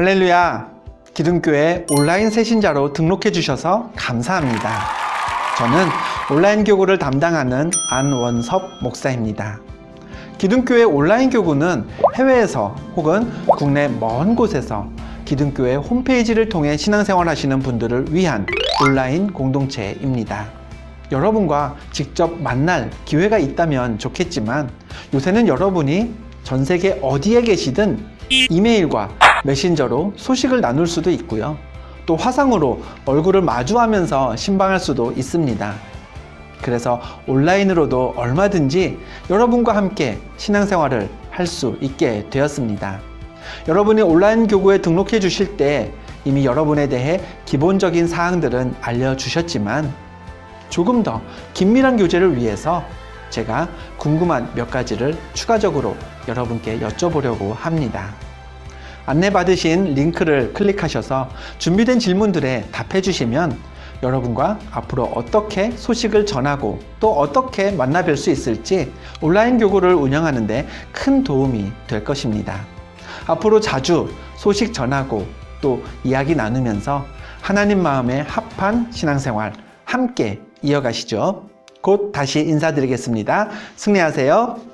할렐루야! 기둥교회 온라인 새신자로 등록해 주셔서 감사합니다. 저는 온라인 교구를 담당하는 안원섭 목사입니다. 기둥교회 온라인 교구는 해외에서 혹은 국내 먼 곳에서 기둥교회 홈페이지를 통해 신앙생활 하시는 분들을 위한 온라인 공동체입니다. 여러분과 직접 만날 기회가 있다면 좋겠지만 요새는 여러분이 전 세계 어디에 계시든 이메일과 메신저로 소식을 나눌 수도 있고요. 또 화상으로 얼굴을 마주하면서 신방할 수도 있습니다. 그래서 온라인으로도 얼마든지 여러분과 함께 신앙생활을 할 수 있게 되었습니다. 여러분이 온라인 교구에 등록해 주실 때 이미 여러분에 대해 기본적인 사항들은 알려주셨지만 조금 더 긴밀한 교제를 위해서 제가 궁금한 몇 가지를 추가적으로 여러분께 여쭤보려고 합니다. 안내받으신 링크를 클릭하셔서 준비된 질문들에 답해 주시면 여러분과 앞으로 어떻게 소식을 전하고 또 어떻게 만나 뵐 수 있을지 온라인 교구를 운영하는데 큰 도움이 될 것입니다. 앞으로 자주 소식 전하고 또 이야기 나누면서 하나님 마음에 합한 신앙생활 함께 이어가시죠. 곧 다시 인사드리겠습니다. 승리하세요.